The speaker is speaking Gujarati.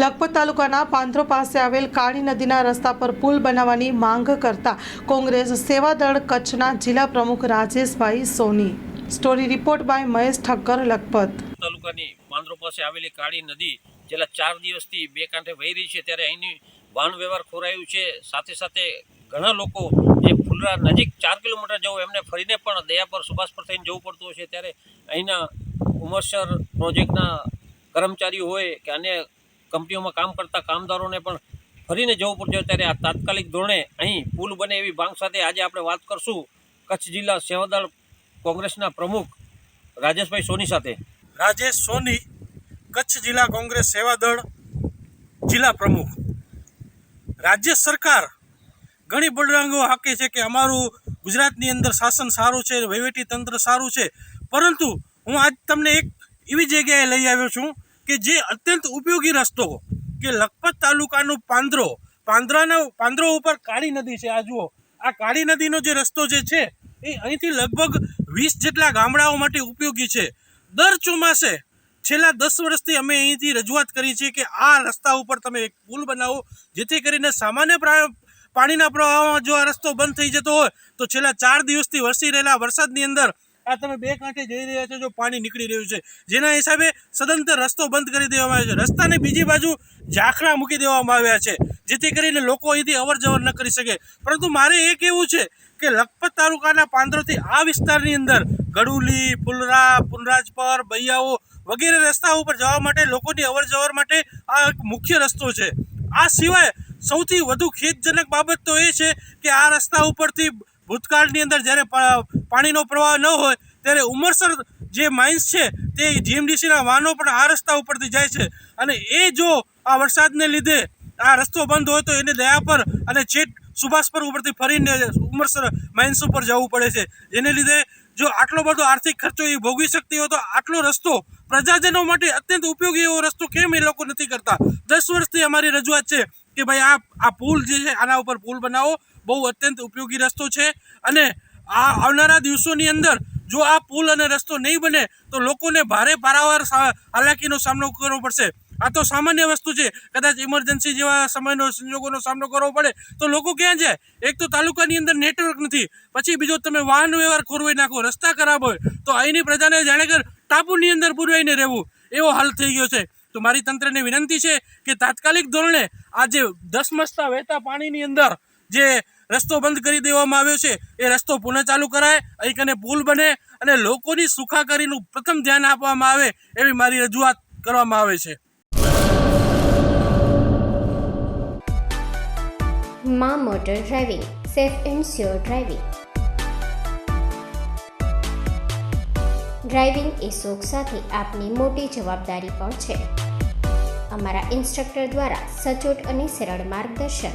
લખપત તાલુકાના પાંથરો પાસે આવેલ કાળી નદીના રસ્તા પર પુલ બનાવવાની માંગ કરતા કોંગ્રેસ સેવાદળ કચ્છના જિલ્લા પ્રમુખ Rajeshbhai Soni. Story report by Mahesh Thakkar, Lakhpat. તાલુકાની માંદરો પાસે આવેલી કાળી નદી છેલ્લા ચાર દિવસથી બે કાંઠે વહી રહી છે. ત્યારે અહીંની વાહન વ્યવહાર ખોરાયું છે. સાથે સાથે ઘણા લોકો જે ફુલરા નજીક ચાર કિલોમીટર જવું એમને ફરીને પણ દયા પર, સુભાષ પર થઈને જવું પડતું હોય છે ત્યારે અહીંના ઉમરસર પ્રોજેક્ટના કર્મચારીઓ હોય કે અન્ય કંપનીઓમાં કામ કરતા કામદારોને પણ ફરીને જવું પડશે ત્યારે આ તાત્કાલિક ધોરણે અહીં પુલ બને એવી માંગ સાથે આજે આપણે વાત કરશું કચ્છ જિલ્લા સેવાદળ કોંગ્રેસના પ્રમુખ રાજેશભાઈ સોની સાથે. રાજેશ સોની, કચ્છ જિલ્લા કોંગ્રેસ સેવાદળ જિલ્લા પ્રમુખ. રાજ્ય સરકાર ઘણી બળરંગો હાકે છે કે અમારું ગુજરાતની અંદર શાસન સારું છે, વહીવટી તંત્ર સારું છે, પરંતુ હું આજ તમને એક એવી જગ્યાએ લઈ આવ્યો છું કે જે અત્યંત ઉપયોગી રસ્તો કે લખપત તાલુકાનું પાંદરો, પાંદરાના, પાંદરો ઉપર કાળી નદી છે. આ જુઓ, આ કાળી નદીનો જે રસ્તો જે છે, એ અહીંથી લગભગ વીસ જેટલા ગામડાઓ માટે ઉપયોગી છે. દર ચોમાસે છેલ્લા દસ વર્ષથી અમે અહીંથી રજૂઆત કરી છે કે આ રસ્તા ઉપર તમે એક પુલ બનાવો, જેથી કરીને સામાન્ય પાણીના પ્રવાહમાં જો આ રસ્તો બંધ થઈ જતો હોય, તો છેલ્લા ચાર દિવસથી વરસી રહેલા વરસાદની અંદર આ તમે બે કાંઠે જઈ રહ્યા છો જો પાણી નીકળી રહ્યું છે. જેના હિસાબે સદંતર રસ્તો બંધ કરી દેવામાં આવ્યો છે. રસ્તાની બીજી બાજુ ઝાંખરા મૂકી દેવામાં આવ્યા છે, જેથી કરીને લોકો અહીંથી અવર જવર ન કરી શકે. પરંતુ મારે એ કહેવું છે કે લખપત તાલુકાના પાંદરોથી આ વિસ્તારની અંદર ગડુલી ફુલરા પુનરાજપર, બૈયાઓ વગેરે રસ્તા ઉપર જવા માટે લોકોની અવર જવર માટે આ એક મુખ્ય રસ્તો છે. આ સિવાય સૌથી વધુ ખેદજનક બાબત તો એ છે કે આ રસ્તા ઉપરથી ભૂતકાળની અંદર જ્યારે પાણીનો પ્રવાહ ન હોય, ત્યારે ઉમરસર જે માઇન્સ છે, તે જીએમડીસીના વાહનો પણ આ રસ્તા ઉપરથી જાય છે. અને એ જો આ વરસાદને લીધે આ રસ્તો બંધ હોય તો એને દયા પર અને ચેટ સુભાષ પર ઉપરથી ફરીને ઉમરસર માઇન્સ ઉપર જવું પડે છે. જેને લીધે જો આટલો બધો આર્થિક ખર્ચો એ ભોગવી શકતી હોય તો આટલો રસ્તો પ્રજાજનો માટે અત્યંત ઉપયોગી એવો રસ્તો કેમ એ લોકો નથી કરતા? દસ વર્ષથી અમારી રજૂઆત છે કે ભાઈ આ આ પુલ જે છે, આના ઉપર પુલ બનાવો. બહુ અત્યંત ઉપયોગી રસ્તો છે. અને આ આવનારા દિવસોની અંદર જો આ પુલ અને રસ્તો નહીં બને, તો લોકોને ભારે પારાવાર હાલાકીનો સામનો કરવો પડશે. આ તો સામાન્ય વસ્તુ છે. કદાચ ઇમરજન્સી જેવા સમયનો, સંજોગોનો સામનો કરવો પડે, તો લોકો ક્યાં જાય? એક તો તાલુકાની અંદર નેટવર્ક નથી. પછી બીજો તમે વાહન વ્યવહાર ખોરવાઈ નાખો, રસ્તા ખરાબ હોય, તો અહીંની પ્રજાને જાણે કર ટાપુની અંદર પુરવાઈને રહેવું. એવો હાલ થઈ ગયો છે. તો મારી તંત્રને વિનંતી છે કે તાત્કાલિક ધોરણે આ જે ધસમસતા વહેતા પાણીની અંદર જે રસ્તો બંધ કરી દેવામાં આવ્યો છે, એ રસ્તો પુનઃ ચાલુ કરાય, અહીં કને પુલ બને અને લોકોની સુખાકારીનું પ્રથમ ધ્યાન આપવામાં આવે એવી મારી રજૂઆત કરવામાં આવે છે. માં motor driving, safe and sure driving. Driving એ શોખ સાથે આપની મોટી જવાબદારી પણ છે. અમારા ઇન્સ્ટ્રક્ટર દ્વારા સચોટ અને સરળ માર્ગદર્શન.